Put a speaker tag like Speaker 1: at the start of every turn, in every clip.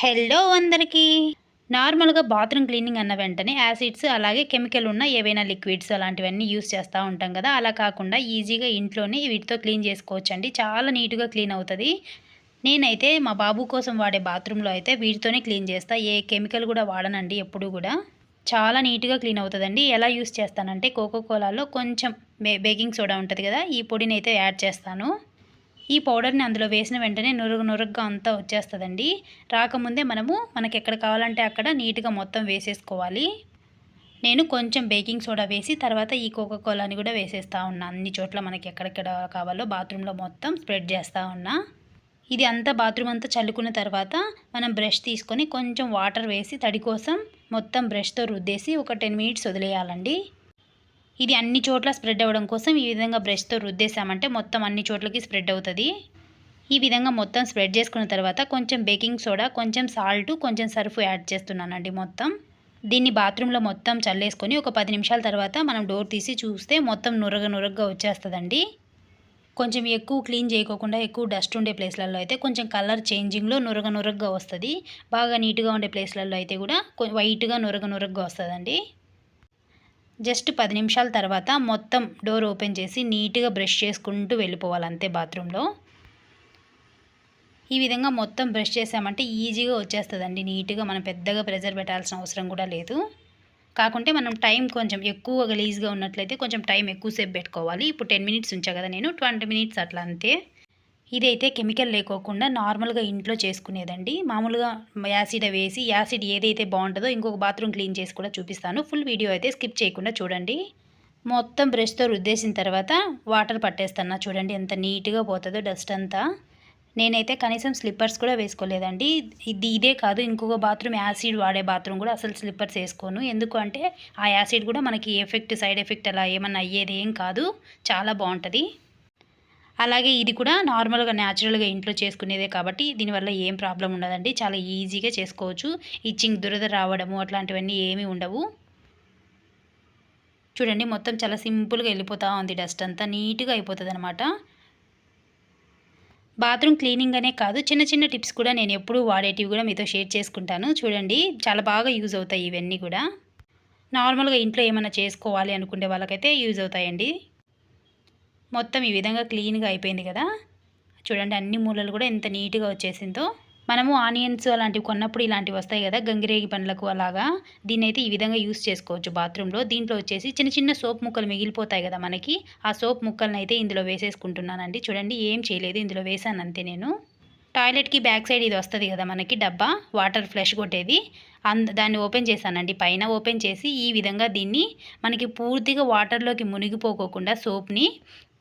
Speaker 1: Hello అందరికీ. నార్మల్గా bathroom cleaning అన్న వెంటనే యాసిడ్స్ అలాగే కెమికల్ ఉన్న ఏవైనా లిక్విడ్స్ అలాంటివన్నీ యూస్ చేస్తూ ఉంటాం కదా. అలా కాకుండా ఈజీగా ఇంట్లోనే వీటితో క్లీన్ చేసుకోవచ్చు అండి చాలా నీట్గా క్లీన్ అవుతుంది. నేనైతే మా బాబు కోసం వాడే బాత్రూంలో అయితే వీటితోనే క్లీన్ చేస్తా. ఏ కెమికల్ కూడా వాడనండి ఎప్పుడు కూడా. చాలా నీట్గా క్లీన్ అవుతుందండి. ఎలా యూస్ చేస్తానంటే కోకో కోలాలో కొంచెం బేకింగ్ సోడా ఉంటుంది కదా ఈ పొడిని అయితే యాడ్ చేస్తాను. ఈ పౌడర్ని అందులో వేసిన వెంటనే నురుగు నురుగ్గా అంతా వచ్చేస్తుందండి. రాకముందే మనము మనకి ఎక్కడ కావాలంటే అక్కడ నీట్గా మొత్తం వేసేసుకోవాలి. నేను కొంచెం బేకింగ్ సోడా వేసి తర్వాత ఈ కోకా కోలాని కూడా వేసేస్తూ ఉన్నా. అన్ని చోట్ల మనకి ఎక్కడెక్కడ కావాలో బాత్రూంలో మొత్తం స్ప్రెడ్ చేస్తూ ఉన్నా. ఇది అంతా బాత్రూమ్ అంతా చల్లుకున్న తర్వాత మనం బ్రష్ తీసుకొని కొంచెం వాటర్ వేసి తడి కోసం మొత్తం బ్రష్తో రుద్దేసి ఒక టెన్ మినిట్స్ వదిలేయాలండి. ఇది అన్ని చోట్ల స్ప్రెడ్ అవ్వడం కోసం ఈ విధంగా బ్రష్తో రుద్దేశామంటే మొత్తం అన్ని చోట్లకి స్ప్రెడ్ అవుతుంది. ఈ విధంగా మొత్తం స్ప్రెడ్ చేసుకున్న తర్వాత కొంచెం బేకింగ్ సోడా కొంచెం సాల్ట్ కొంచెం సర్ఫ్ యాడ్ చేస్తున్నానండి మొత్తం. దీన్ని బాత్రూంలో మొత్తం చల్లేసుకొని ఒక పది నిమిషాల తర్వాత మనం డోర్ తీసి చూస్తే మొత్తం నురగ నురగగా వచ్చేస్తుందండి. కొంచెం ఎక్కువ క్లీన్ చేయకోకుండా ఎక్కువ డస్ట్ ఉండే ప్లేస్లలో అయితే కొంచెం కలర్ చేంజింగ్లో నురగ నురగగా వస్తుంది. బాగా నీట్గా ఉండే ప్లేస్లలో అయితే కూడా వైట్గా నురగ నురగగా వస్తుందండి. జస్ట్ పది నిమిషాల తర్వాత మొత్తం డోర్ ఓపెన్ చేసి నీట్గా బ్రష్ చేసుకుంటూ వెళ్ళిపోవాలి అంతే బాత్రూంలో. ఈ విధంగా మొత్తం బ్రష్ చేసామంటే ఈజీగా వచ్చేస్తుందండి. నీట్గా మనం పెద్దగా ప్రెజర్ పెట్టాల్సిన అవసరం కూడా లేదు. కాకుంటే మనం టైం కొంచెం ఎక్కువ గలీజ్గా ఉన్నట్లయితే కొంచెం టైం ఎక్కువసేపు పెట్టుకోవాలి. ఇప్పుడు టెన్ మినిట్స్ ఉంచా కదా నేను ట్వంటీ మినిట్స్ అట్లా అంతే. ఇదైతే కెమికల్ లేకోకుండా నార్మల్గా ఇంట్లో చేసుకునేదండి. మామూలుగా యాసిడ్ వేసి యాసిడ్ ఏదైతే బాగుంటుందో ఇంకొక బాత్రూమ్ క్లీన్ చేసి కూడా చూపిస్తాను. ఫుల్ వీడియో అయితే స్కిప్ చేయకుండా చూడండి. మొత్తం బ్రష్తో రుద్దేసిన తర్వాత వాటర్ పట్టేస్తున్నా చూడండి ఎంత నీట్గా పోతుందో డస్ట్ అంతా. నేనైతే కనీసం స్లిప్పర్స్ కూడా వేసుకోలేదండి. ఇది ఇదే కాదు ఇంకొక బాత్రూమ్ యాసిడ్ వాడే బాత్రూమ్ కూడా అసలు స్లిప్పర్స్ వేసుకోను. ఎందుకు అంటే ఆ యాసిడ్ కూడా మనకి ఎఫెక్ట్ సైడ్ ఎఫెక్ట్ అలా ఏమన్నా అయ్యేది ఏం కాదు. చాలా బాగుంటుంది. అలాగే ఇది కూడా నార్మల్గా న్యాచురల్గా ఇంట్లో చేసుకునేదే కాబట్టి దీనివల్ల ఏం ప్రాబ్లం ఉండదండి. చాలా ఈజీగా చేసుకోవచ్చు. ఇచ్చింగ్ దురద రావడము అట్లాంటివన్నీ ఏమీ ఉండవు. చూడండి మొత్తం చాలా సింపుల్గా వెళ్ళిపోతూ ఉంది డస్ట్ అంతా. నీట్గా అయిపోతుంది అనమాట బాత్రూమ్ క్లీనింగ్ అనే కాదు. చిన్న చిన్న టిప్స్ కూడా నేను ఎప్పుడూ వాడేటివి కూడా మీతో షేర్ చేసుకుంటాను. చూడండి చాలా బాగా యూజ్ అవుతాయి ఇవన్నీ కూడా. నార్మల్గా ఇంట్లో ఏమైనా చేసుకోవాలి అనుకునే వాళ్ళకైతే యూజ్ అవుతాయండి. మొత్తం ఈ విధంగా క్లీన్గా అయిపోయింది కదా? చూడండి అన్ని మూలలు కూడా ఎంత నీట్గా వచ్చేసిందో. మనము ఆనియన్స్ అలాంటివి కొన్నప్పుడు ఇలాంటివి వస్తాయి కదా గంగిరేగి పండ్లకు అలాగా. దీన్ని అయితే ఈ విధంగా యూస్ చేసుకోవచ్చు బాత్రూంలో. దీంట్లో వచ్చేసి చిన్న చిన్న సోప్ ముక్కలు మిగిలిపోతాయి కదా మనకి. ఆ సోప్ ముక్కలను అయితే ఇందులో వేసేసుకుంటున్నానండి. చూడండి ఏం చేయలేదు. ఇందులో వేసాను అంతే నేను. టాయిలెట్కి బ్యాక్ సైడ్ ఇది వస్తుంది కదా మనకి డబ్బా వాటర్ ఫ్లష్ కొట్టేది. దాన్ని ఓపెన్ చేశానండి. పైన ఓపెన్ చేసి ఈ విధంగా దీన్ని మనకి పూర్తిగా వాటర్లోకి మునిగిపోకోకుండా సోప్ని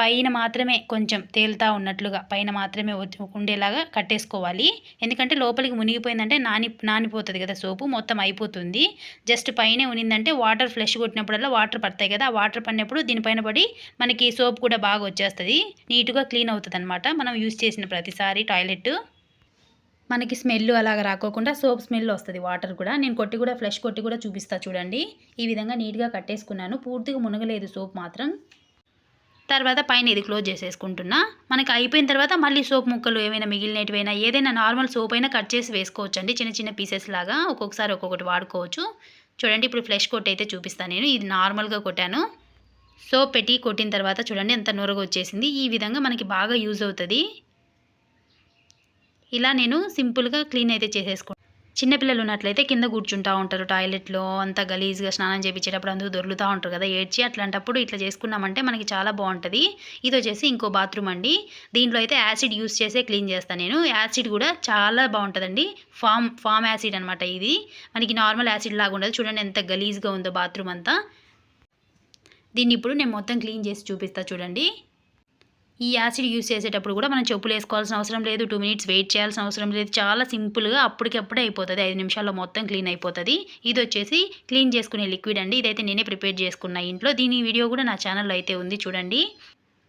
Speaker 1: పైన మాత్రమే కొంచెం తేలుతా ఉన్నట్లుగా పైన మాత్రమే ఉండేలాగా కట్టేసుకోవాలి. ఎందుకంటే లోపలికి మునిగిపోయిందంటే నాని నానిపోతుంది కదా సోపు మొత్తం అయిపోతుంది. జస్ట్ పైనే ఉనిందంటే వాటర్ ఫ్లష్ కొట్టినప్పుడల్లా వాటర్ పడతాయి కదా వాటర్ పడినప్పుడు దీనిపైన పడి మనకి సోప్ కూడా బాగా వచ్చేస్తుంది. నీట్గా క్లీన్ అవుతుంది మనం యూజ్ చేసిన ప్రతిసారి టాయిలెట్ మనకి స్మెల్ అలాగ రాకోకుండా సోప్ స్మెల్ వస్తుంది వాటర్ కూడా. నేను కొట్టి కూడా ఫ్లష్ కొట్టి కూడా చూపిస్తా చూడండి. ఈ విధంగా నీట్గా కట్టేసుకున్నాను. పూర్తిగా మునగలేదు సోప్ మాత్రం. తర్వాత పైన ఇది క్లోజ్ చేసేసుకుంటున్నా. మనకి అయిపోయిన తర్వాత మళ్ళీ సోప్ ముక్కలు ఏమైనా మిగిలినటివైనా ఏదైనా నార్మల్ సోప్ అయినా కట్ చేసి వేసుకోవచ్చు అండి చిన్న చిన్న పీసెస్ లాగా ఒక్కొక్కసారి ఒక్కొక్కటి వాడుకోవచ్చు. చూడండి ఇప్పుడు ఫ్లెష్ కొట్టి అయితే చూపిస్తాను నేను. ఇది నార్మల్గా కొట్టాను. సోప్ పెట్టి కొట్టిన తర్వాత చూడండి ఎంత నొరగ వచ్చేసింది ఈ విధంగా మనకి బాగా యూజ్ అవుతుంది. ఇలా నేను సింపుల్గా క్లీన్ అయితే చేసేసుకుంటాను చిన్నపిల్లలు ఉన్నట్లయితే కింద కూర్చుంటూ ఉంటారు టాయిలెట్లో అంతా గలీజ్గా స్నానం చేయించేటప్పుడు అందుకు దొరులుతూ ఉంటారు కదా ఏడ్చి అట్లాంటప్పుడు ఇట్లా చేసుకున్నామంటే మనకి చాలా బాగుంటుంది ఇది వచ్చేసి ఇంకో బాత్రూమ్ అండి. దీంట్లో అయితే యాసిడ్ యూస్ చేసే క్లీన్ చేస్తాను నేను. యాసిడ్ కూడా చాలా బాగుంటుందండి ఫామ్ ఫామ్ యాసిడ్ అనమాట ఇది. మనకి నార్మల్ యాసిడ్ లాగా ఉండదు. చూడండి ఎంత గలీజ్గా ఉందో బాత్రూమ్ అంతా. దీన్ని ఇప్పుడు నేను మొత్తం క్లీన్ చేసి చూపిస్తా చూడండి. ఈ యాసిడ్ యూస్ చేసేటప్పుడు కూడా మనం చెప్పులు వేసుకోవాల్సిన అవసరం లేదు. టూ మినిట్స్ వెయిట్ చేయాల్సిన అవసరం లేదు. చాలా సింపుల్గా అప్పటికప్పుడే అయిపోతుంది. ఐదు నిమిషాల్లో మొత్తం క్లీన్ అయిపోతుంది. ఇది వచ్చేసి క్లీన్ చేసుకునే లిక్విడ్ అండి. ఇదైతే నేనే ప్రిపేర్ చేసుకున్న ఇంట్లో. దీని వీడియో కూడా నా ఛానల్లో అయితే ఉంది చూడండి.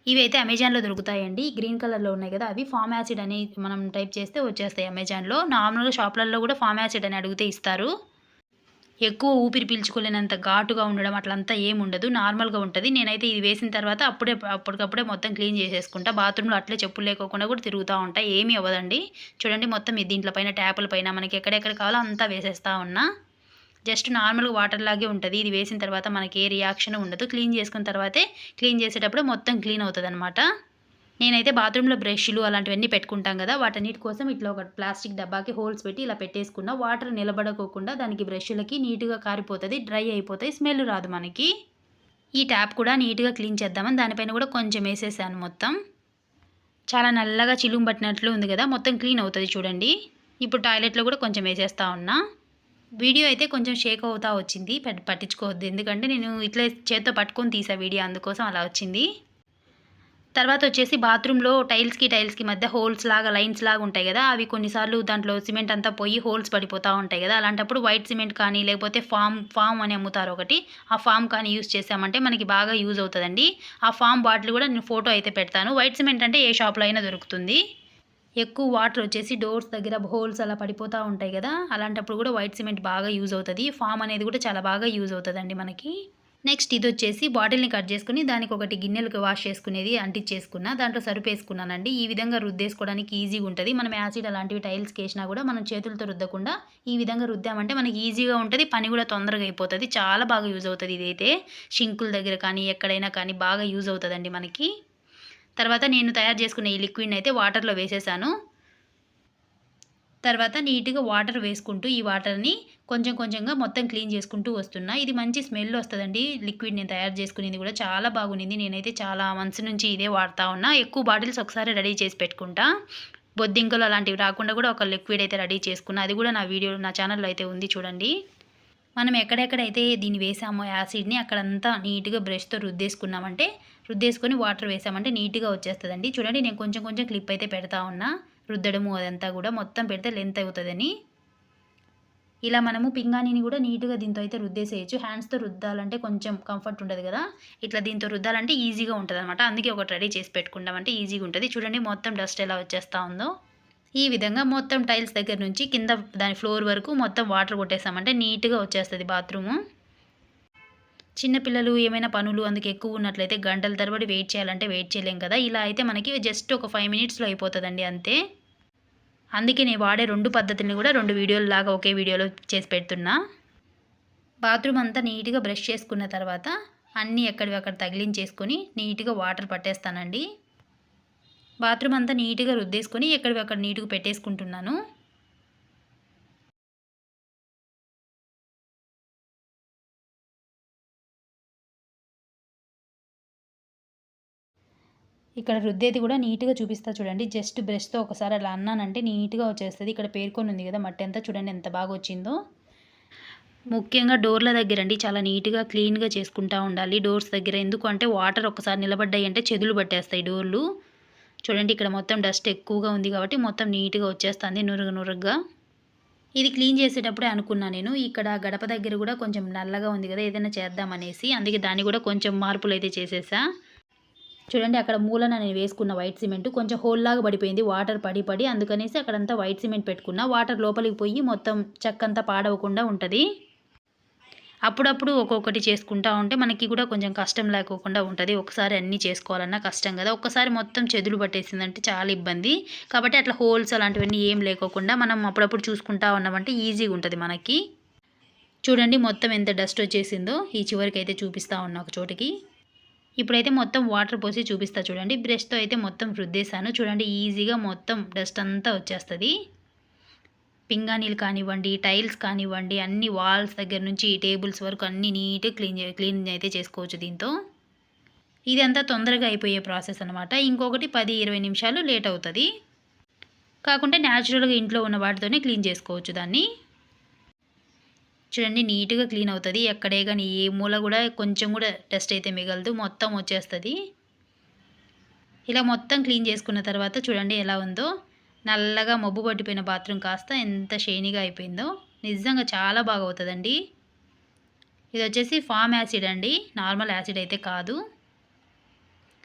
Speaker 1: ఇవి అయితే అమెజాన్లో దొరుకుతాయండి. గ్రీన్ కలర్లో ఉన్నాయి కదా. అవి ఫామ్ యాసిడ్ అని మనం టైప్ చేస్తే వచ్చేస్తాయి అమెజాన్లో. నార్మల్గా షాప్లలో కూడా ఫామ్ యాసిడ్ అని అడిగితే ఇస్తారు. ఎక్కువ ఊపిరి పీల్చుకోలేనంత ఘాటుగా ఉండడం అట్లంతా ఏమి ఉండదు నార్మల్గా ఉంటుంది. నేనైతే ఇది వేసిన తర్వాత అప్పుడే అప్పటికప్పుడే మొత్తం క్లీన్ చేసేసుకుంటా. బాత్రూంలో అట్లే చెప్పులు లేకోకుండా కూడా తిరుగుతూ ఉంటాయి ఏమీ అవ్వదండి. చూడండి మొత్తం ఇది దీంట్లో పైన ట్యాపుల పైన మనకి ఎక్కడెక్కడ కావాలో అంతా వేసేస్తూ ఉన్నా. జస్ట్ నార్మల్గా వాటర్ లాగే ఉంటుంది. ఇది వేసిన తర్వాత మనకి ఏ రియాక్షన్ ఉండదు. క్లీన్ చేసుకున్న తర్వాతే క్లీన్ చేసేటప్పుడు మొత్తం క్లీన్ అవుతుంది అనమాట నేనైతే బాత్రూంలో బ్రష్లు అలాంటివన్నీ పెట్టుకుంటాం కదా వాటన్నిటి కోసం ఇట్లా ఒక ప్లాస్టిక్ డబ్బాకి హోల్స్ పెట్టి ఇలా పెట్టేసుకున్న వాటర్ నిలబడకోకుండా దానికి బ్రష్లకి నీట్గా కారిపోతుంది డ్రై అయిపోతాయి స్మెల్ రాదు మనకి. ఈ ట్యాప్ కూడా నీట్గా క్లీన్ చేద్దామని దానిపైన కూడా కొంచెం వేసేసాను మొత్తం. చాలా నల్లగా చిలుము పట్టినట్లు ఉంది కదా మొత్తం క్లీన్ అవుతుంది చూడండి. ఇప్పుడు టాయిలెట్లో కూడా కొంచెం వేసేస్తా ఉన్నా. వీడియో అయితే కొంచెం షేక్ అవుతా వచ్చింది పట్- పట్టించుకోవద్దు. ఎందుకంటే నేను ఇట్లా చేత్తో పట్టుకొని తీసా వీడియో అందుకోసం అలా వచ్చింది. తర్వాత వచ్చేసి బాత్రూంలో టైల్స్కి టైల్స్కి మధ్య హోల్స్ లాగా లైన్స్ లాగా ఉంటాయి కదా అవి కొన్నిసార్లు దాంట్లో సిమెంట్ అంతా పోయి హోల్స్ పడిపోతూ ఉంటాయి కదా అలాంటప్పుడు వైట్ సిమెంట్ కానీ లేకపోతే ఫామ్ ఫామ్ అని అమ్ముతారు ఒకటి. ఆ ఫామ్ కానీ యూస్ చేసామంటే మనకి బాగా యూజ్ అవుతుందండి. ఆ ఫామ్ బాటిల్ కూడా నేను ఫోటో అయితే పెడతాను. వైట్ సిమెంట్ అంటే ఏ షాప్లో అయినా దొరుకుతుంది. ఎక్కువ వాటర్ వచ్చేసి డోర్స్ దగ్గర హోల్స్ అలా పడిపోతూ ఉంటాయి కదా అలాంటప్పుడు కూడా వైట్ సిమెంట్ బాగా యూజ్ అవుతుంది. ఫామ్ అనేది కూడా చాలా బాగా యూజ్ అవుతుందండి మనకి. నెక్స్ట్ ఇది వచ్చేసి బాటిల్ని కట్ చేసుకుని దానికి ఒకటి గిన్నెలకు వాష్ చేసుకునేది అంటించేసుకున్నా దాంట్లో సరిపేసుకున్నానండి. ఈ విధంగా రుద్దేసుకోవడానికి ఈజీగా ఉంటుంది. మనం యాసిడ్ అలాంటివి టైల్స్కి వేసినా కూడా మనం చేతులతో రుద్దకుండా ఈ విధంగా రుద్దామంటే మనకి ఈజీగా ఉంటుంది. పని కూడా తొందరగా అయిపోతుంది. చాలా బాగా యూజ్ అవుతుంది ఇదైతే. షింకుల దగ్గర కానీ ఎక్కడైనా కానీ బాగా యూజ్ అవుతుందండి మనకి. తర్వాత నేను తయారు చేసుకున్న ఈ లిక్విడ్ని అయితే వాటర్లో వేసేసాను. తర్వాత నీట్గా వాటర్ వేసుకుంటూ ఈ వాటర్ని కొంచెం కొంచెంగా మొత్తం క్లీన్ చేసుకుంటూ వస్తున్నా. ఇది మంచి స్మెల్ వస్తుందండి. లిక్విడ్ నేను తయారు చేసుకునేది కూడా చాలా బాగుంది నేనైతే చాలా మంత్స్ నుంచి ఇదే వాడుతూ ఉన్నా. ఎక్కువ బాటిల్స్ ఒకసారి రెడీ చేసి పెట్టుకుంటా. బొద్దింకలు అలాంటివి రాకుండా కూడా ఒక లిక్విడ్ అయితే రెడీ చేసుకున్నా. అది కూడా నా వీడియో నా ఛానల్లో అయితే ఉంది చూడండి. మనం ఎక్కడెక్కడైతే దీన్ని వేసామో యాసిడ్ని అక్కడంతా నీట్గా బ్రష్తో రుద్దేసుకున్నామంటే రుద్దేసుకొని వాటర్ వేసామంటే నీట్గా వచ్చేస్తుందండి. చూడండి నేను కొంచెం కొంచెం క్లిప్ అయితే పెడతా ఉన్నా. రుద్దడము అదంతా కూడా మొత్తం పెడితే లెంత్ అవుతుందని. ఇలా మనము పింగాణిని కూడా నీట్గా దీంతో అయితే రుద్దేసేయచ్చు. హ్యాండ్స్తో రుద్దాలంటే కొంచెం కంఫర్ట్ ఉండదు కదా. ఇట్లా దీంతో రుద్దాలంటే ఈజీగా ఉంటుంది అనమాట అందుకే ఒకటి రెడీ చేసి పెట్టుకుంటామంటే ఈజీగా ఉంటుంది. చూడండి మొత్తం డస్ట్ ఎలా వచ్చేస్తూ ఉందో. ఈ విధంగా మొత్తం టైల్స్ దగ్గర నుంచి కింద దాని ఫ్లోర్ వరకు మొత్తం వాటర్ కొట్టేసామంటే నీట్గా వచ్చేస్తుంది బాత్రూము చిన్నపిల్లలు ఏమైనా పనులు అందుకు ఎక్కువ ఉన్నట్లయితే గంటల తరబడి వెయిట్ చేయాలంటే వెయిట్ చేయలేం కదా. ఇలా అయితే మనకి జస్ట్ ఒక ఫైవ్ మినిట్స్లో అయిపోతుందండి అంతే. అందుకే నేను వాడే రెండు పద్ధతుల్ని కూడా రెండు వీడియోల లాగా ఒకే వీడియోలో చేసి పెడుతున్నా. బాత్రూమ్ అంతా నీట్గా బ్రష్ చేసుకున్న తర్వాత అన్నీ ఎక్కడివి అక్కడ తగిలించేసుకొని నీట్గా వాటర్ పట్టేస్తానండి. బాత్రూమ్ అంతా నీట్గా రుద్దేసుకొని ఎక్కడివి అక్కడ నీట్గా పెట్టేసుకుంటున్నాను. ఇక్కడ రుద్దేది కూడా నీట్గా చూపిస్తా చూడండి. జస్ట్ బ్రష్తో ఒకసారి అలా అన్నానంటే నీట్గా వచ్చేస్తుంది. ఇక్కడ పేర్కొని ఉంది కదా మట్టి అంతా చూడండి ఎంత బాగా వచ్చిందో. ముఖ్యంగా డోర్ల దగ్గర అండి చాలా నీట్గా క్లీన్గా చేసుకుంటూ ఉండాలి డోర్స్ దగ్గర. ఎందుకు అంటే వాటర్ ఒకసారి నిలబడ్డాయి అంటే చెదులు పట్టేస్తాయి డోర్లు. చూడండి ఇక్కడ మొత్తం డస్ట్ ఎక్కువగా ఉంది కాబట్టి మొత్తం నీట్గా వచ్చేస్తుంది నురుగు నురుగ్గా. ఇది క్లీన్ చేసేటప్పుడే అనుకున్నా నేను. ఇక్కడ గడప దగ్గర కూడా కొంచెం నల్లగా ఉంది కదా ఏదైనా చేద్దామనేసి అందుకే దాన్ని కూడా కొంచెం మార్పులు అయితే చేసేసా. చూడండి అక్కడ మూలన నేను వేసుకున్న వైట్ సిమెంట్ కొంచెం హోల్లాగా పడిపోయింది. వాటర్ పడి పడి అందుకనేసి అక్కడంతా వైట్ సిమెంట్ పెట్టుకున్నా. వాటర్ లోపలికి పోయి మొత్తం చెక్కంతా పాడవకుండా ఉంటుంది. అప్పుడప్పుడు ఒక్కొక్కటి చేసుకుంటా ఉంటే మనకి కూడా కొంచెం కష్టం లేకోకుండా ఉంటుంది. ఒకసారి అన్నీ చేసుకోవాలన్నా కష్టం కదా. ఒక్కసారి మొత్తం చెదులు పట్టేసిందంటే చాలా ఇబ్బంది. కాబట్టి అట్లా హోల్స్ అలాంటివన్నీ ఏం లేకోకుండా మనం అప్పుడప్పుడు చూసుకుంటా ఉన్నామంటే ఈజీగా ఉంటుంది మనకి. చూడండి మొత్తం ఎంత డస్ట్ వచ్చేసిందో. ఈ చివరికి అయితే చూపిస్తా ఉన్నా ఒక చోటికి. ఇప్పుడైతే మొత్తం వాటర్ పోసి చూపిస్తా చూడండి. బ్రష్తో అయితే మొత్తం రుద్దేశాను. చూడండి ఈజీగా మొత్తం డస్ట్ అంతా వచ్చేస్తుంది. పింగాణీలు కానివ్వండి టైల్స్ కానివ్వండి అన్ని వాల్స్ దగ్గర నుంచి టేబుల్స్ వరకు అన్ని నీట్గా క్లీన్ క్లీన్ అయితే చేసుకోవచ్చు దీంతో. ఇదంతా తొందరగా అయిపోయే ప్రాసెస్ అనమాట ఇంకొకటి పది ఇరవై నిమిషాలు లేట్ అవుతుంది. కాకుంటే న్యాచురల్గా ఇంట్లో ఉన్న వాటితోనే క్లీన్ చేసుకోవచ్చు దాన్ని. చూడండి నీట్గా క్లీన్ అవుతుంది. ఎక్కడే కానీ ఏ మూల కూడా కొంచెం కూడా డస్ట్ అయితే మిగలదు. మొత్తం వచ్చేస్తుంది. ఇలా మొత్తం క్లీన్ చేసుకున్న తర్వాత చూడండి ఎలా ఉందో. నల్లగా మబ్బు పట్టిపోయిన బాత్రూమ్ కాస్త ఎంత షైనీగా అయిపోయిందో. నిజంగా చాలా బాగా అవుతుందండి. ఇది వచ్చేసి ఫామ్ యాసిడ్ అండి. నార్మల్ యాసిడ్ అయితే కాదు.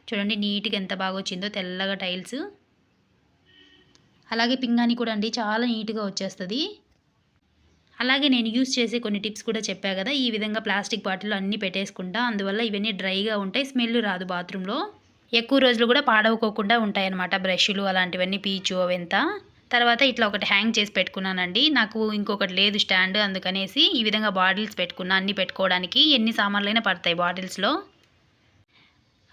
Speaker 1: చూడండి నీట్గా ఎంత బాగా వచ్చిందో తెల్లగా టైల్స్. అలాగే పింగాణి కూడా అండి. చాలా నీట్గా వచ్చేస్తుంది. అలాగే నేను యూస్ చేసే కొన్ని టిప్స్ కూడా చెప్పా కదా ఈ విధంగా ప్లాస్టిక్ బాటిల్లో అన్నీ పెట్టేసుకుంటా అందువల్ల ఇవన్నీ డ్రైగా ఉంటాయి స్మెల్ రాదు బాత్రూంలో. ఎక్కువ రోజులు కూడా పాడవుకోకుండా ఉంటాయన్నమాట బ్రష్లు అలాంటివన్నీ పీచు అవంతా. తర్వాత ఇట్లా ఒకటి హ్యాంగ్ చేసి పెట్టుకున్నానండి. నాకు ఇంకొకటి లేదు స్టాండ్ అందుకనేసి ఈ విధంగా బాటిల్స్ పెట్టుకున్నా అన్నీ పెట్టుకోవడానికి ఎన్ని సామాన్లైనా పడతాయి బాటిల్స్లో.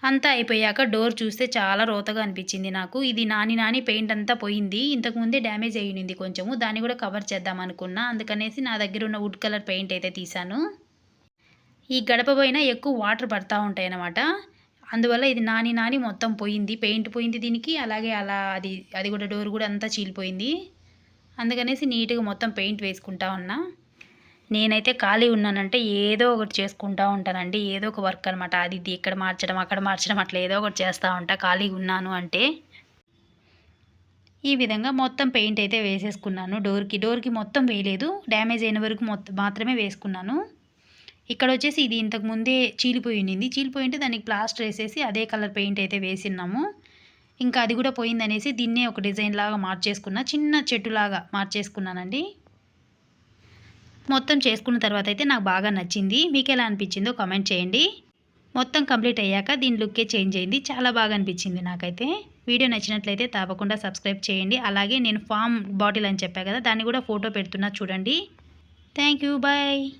Speaker 1: అంతా అయిపోయాక డోర్ చూస్తే చాలా రోతగా అనిపించింది నాకు. ఇది నాని నాని పెయింట్ అంతా పోయింది. ఇంతకుముందే డ్యామేజ్ అయ్యింది కొంచెము. దాన్ని కూడా కవర్ చేద్దాం అనుకున్నా. అందుకనేసి నా దగ్గర ఉన్న వుడ్ కలర్ పెయింట్ అయితే తీశాను. ఈ గడప పైన ఎక్కువ వాటర్ పడతా ఉంటాయి అన్నమాట. అందువల్ల ఇది నాని నాని మొత్తం పోయింది. పెయింట్ పోయింది దీనికి. అలాగే అలా అది అది కూడా డోర్ కూడా అంతా చీలిపోయింది. అందుకనేసి నీట్గా మొత్తం పెయింట్ వేసుకుంటా ఉన్నా. నేనైతే ఖాళీ ఉన్నానంటే ఏదో ఒకటి చేసుకుంటూ ఉంటానండి. ఏదో ఒక వర్క్ అనమాట అది ఇది ఇక్కడ మార్చడం అక్కడ మార్చడం అట్లా ఏదో ఒకటి చేస్తూ ఉంటా. ఖాళీగా ఉన్నాను అంటే ఈ విధంగా మొత్తం పెయింట్ అయితే వేసేసుకున్నాను డోర్కి. డోర్కి మొత్తం వేయలేదు. డ్యామేజ్ అయిన వరకు మొత్తం మాత్రమే వేసుకున్నాను. ఇక్కడ వచ్చేసి ఇది ఇంతకు ముందే చీలిపోయి ఉండింది. చీలిపోయి ఉంటే దానికి ప్లాస్టర్ వేసేసి అదే కలర్ పెయింట్ అయితే వేసిన్నాము. ఇంకా అది కూడా పోయిందనేసి దీన్నే ఒక డిజైన్ లాగా మార్చేసుకున్నా. చిన్న చెట్టులాగా మార్చేసుకున్నానండి. మొత్తం చేసుకున్న తర్వాత అయితే నాకు బాగా నచ్చింది. మీకు ఎలా అనిపించిందో కామెంట్ చేయండి. మొత్తం కంప్లీట్ అయ్యాక దీని లుక్కే చేంజ్ అయింది. చాలా బాగా అనిపించింది నాకైతే. వీడియో నచ్చినట్లయితే తప్పకుండా సబ్స్క్రైబ్ చేయండి. అలాగే నేను ఫామ్ బాటిల్ అని చెప్పా కదా దాన్ని కూడా ఫోటో పెడుతున్నా చూడండి. Thank you bye